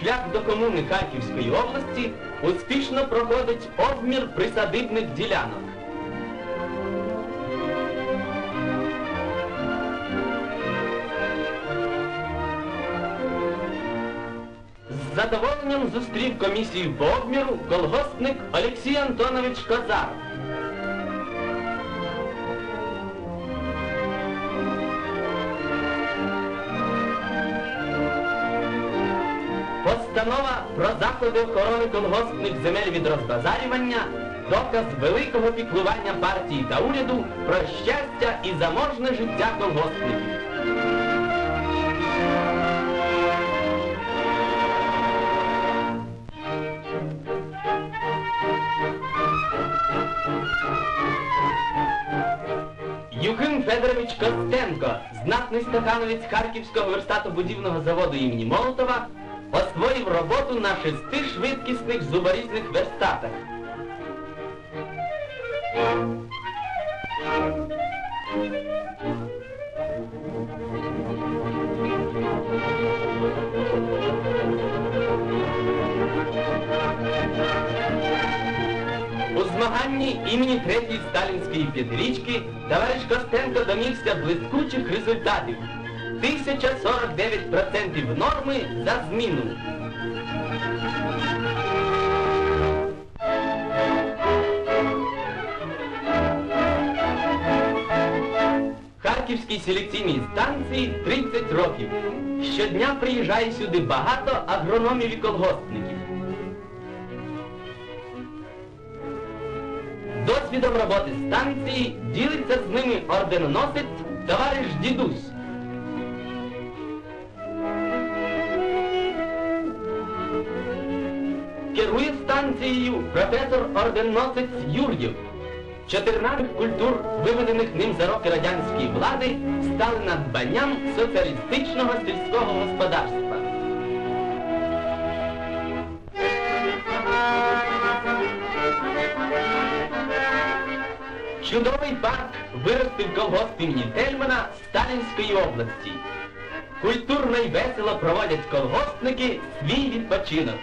шлях до комуни Харківської області успішно проходить обмір присадибних ділянок. З задоволенням зустрів комісію по обміру колгоспник Олексій Антонович Козар. Постанова про заходи охорони колгоспних земель від розбазарювання доказ великого піклування партії та уряду про щастя і заможне життя колгоспників. Юхим Федорович Костенко, знатний стахановець Харківського верстатобудівного заводу імені Молотова, освоїв роботу на шести швидкісних зуборізних верстатах. У змаганні імені третьої сталінської п'ятирічки товариш Костенко домігся блискучих результатів. 1049% норми за зміну. Харківській селекційній станції 30 років. Щодня приїжджає сюди багато агрономів і колгоспників. Досвідом роботи станції ділиться з ними орденоносець товариш дідусь. Керує станцією професор орденоносець Юр'єв. 14 культур, виведених ним за роки радянської влади, стали надбанням соціалістичного сільського господарства. Чудовий парк виростив колгосп імені Тельмана Сталінської області. Культурно й весело проводять колгоспники свій відпочинок.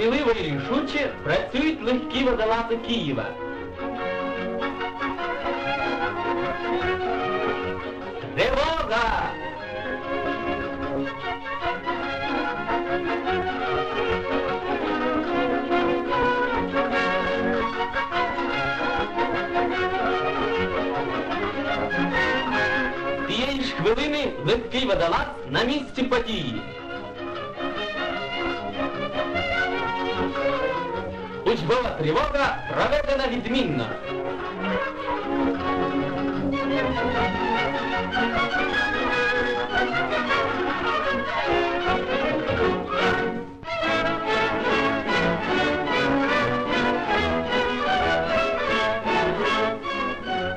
Сміливо і рішуче працюють легкі водолази Києва. Тривога! Тієї ж хвилини легкий водолаз на місці події. Учбова тривога проведена відмінно.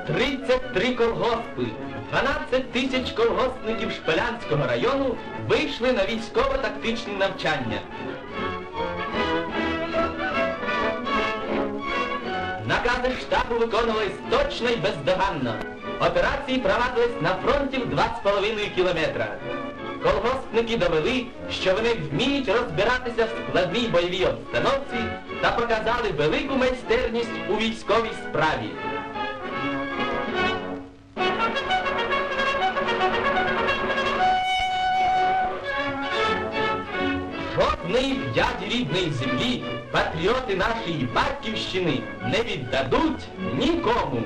Тридцять три колгоспи, 12 тисяч колгоспників Шпилянського району вийшли на військово-тактичні навчання. Накази штабу виконувались точно і бездоганно. Операції провадились на фронті в 2,5 кілометра. Колгоспники довели, що вони вміють розбиратися в складній бойовій обстановці та показали велику майстерність у військовій справі. Жодної дяді рідної землі патріоти нашої батьківщини не віддадуть нікому.